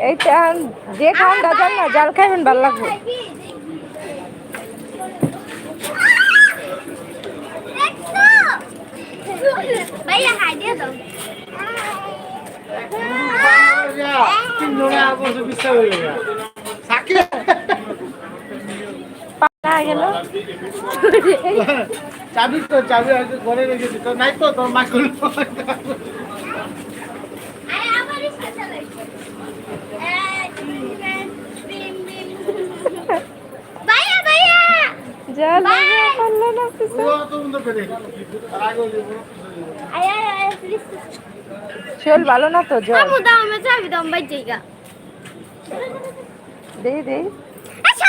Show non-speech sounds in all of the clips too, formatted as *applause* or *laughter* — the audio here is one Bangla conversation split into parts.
এই তো এখন যে খাওয়ান দাদার না জাল খাইবেন ভালো লাগবে। পালা গেল। *laughs* চাবি তো চাবি আগে ঘরে রেখেছি তো নাই তো তোর মা প্লিজ শোল ভালো না তো? জল। আমু দাও আমি চাবি দাও ভাই জায়গা দে দে। আচ্ছা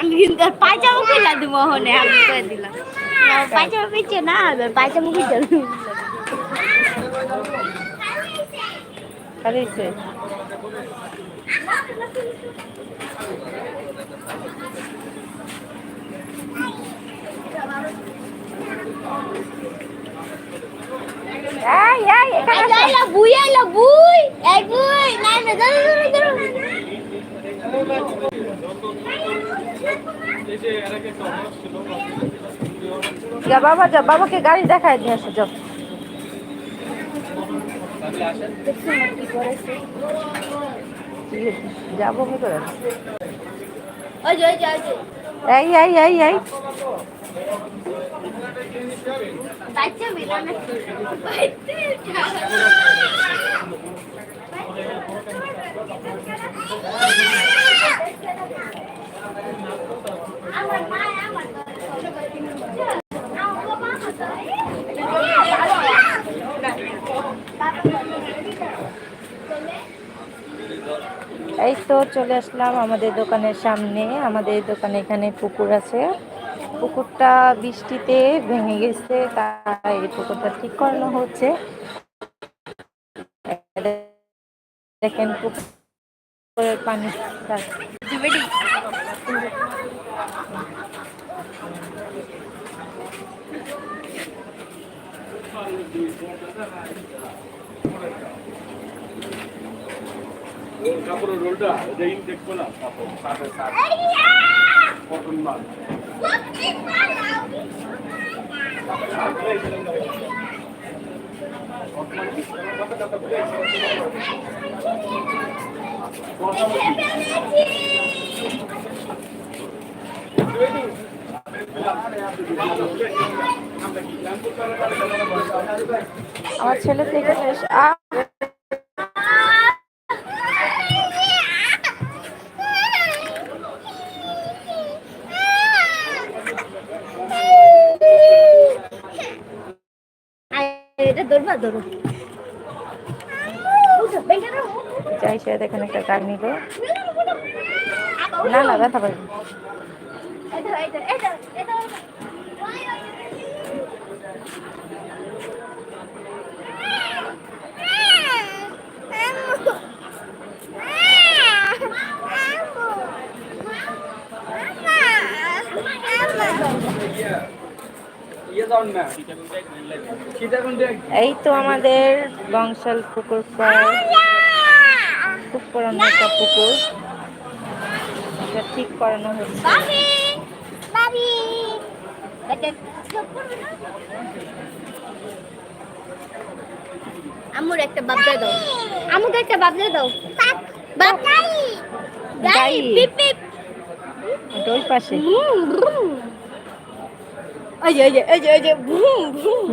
আমি কিন্তু পায়জামা খুলে দিব হনে, আমি করে দিলাম। পায়জামা পেয়েছে না পায়জামা খুলে দিলাম খালিছে এই এই এখানে। আইলা বুই আইলা বুই। এই বুই না না ধরো ধরো ধরো যা বাবা যা বাবাকে গাড়ি দেখায় দিয়ে আসো যাও। যাব কি করে এই এই এই এই। এই তো চলে আসলাম আমাদের দোকানের সামনে। আমাদের দোকানে এখানে পুকুর আছে। পুকুরটা বৃষ্টিতে ভেঙে গেছে তাই পুকুরটা ঠিক করানো হচ্ছে। দেখেন পুকুরের পানি কাপড়ের রোলটা দেখব না কাপড় সাথে সাথে কটন মাল। আমার ছেলে তো এখানে এটা যাই সে দেখেন একটা গাড়ি নিল। না না ব্যথা পাইনি এই তো আমাদের বংশাল পুকুর খুব পুরানো একটা পুকুর। এটা ঠিক করানো হচ্ছে বাবি বাবি। এটা আমুর একটা বাপ দিয়ে দাও। আমুকে একটা বাপ দিয়ে দাও। বাপ। গাই। গাই। পিপ পিপ ওই পাশে। ওই যে ওই যে ওই যে ওই যে ব্রুম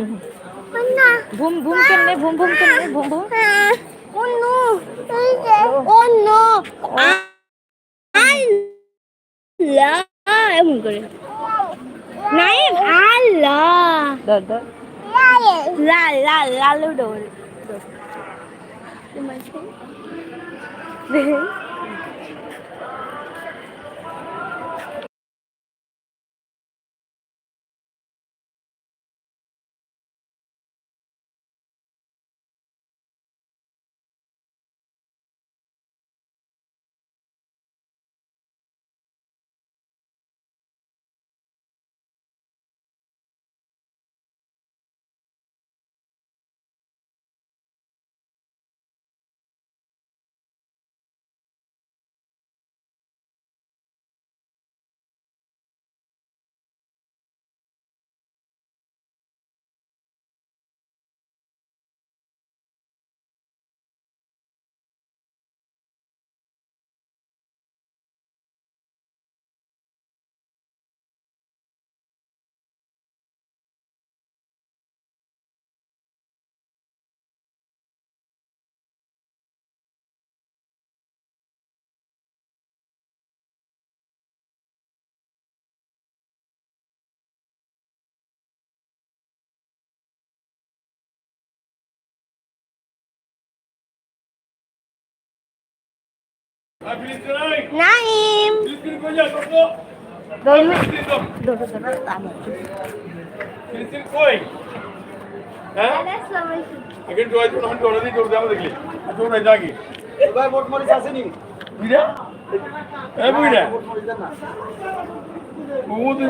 না ভুম ভুম কেমনে ভুম ভুম? কেমনে ভুম ভুম Oh no! Oh no! আল্লাহ। এমন করে। নাইম আল্লাহ। ধর ধর। লাল লাল লালু ডোল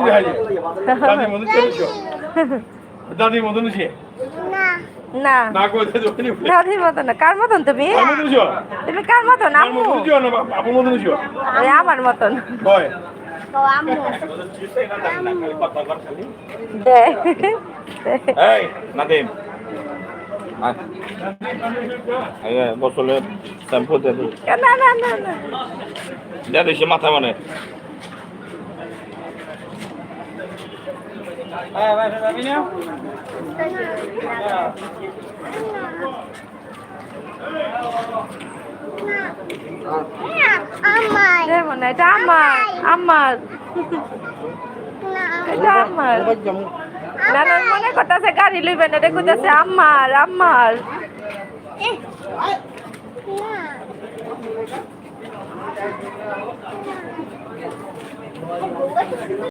যাই দাদি মদন মদন ছে না। দাদির মতন না। কার মতন তুমি? তুমি কার মতন? আম্মু? আমার মতন। কয়? তো আমু দে। এই নাদিম। আগে বসলে শ্যাম্পু দে। না না না না। দে দিছি মাথা মানে। হ্যাঁ ভাই যাবি না আমার দেবো না এটা আমার আমার এটা আমার না না মনে করতেছে গাড়ি লইবে না এটা কইতাছে আমার আমার না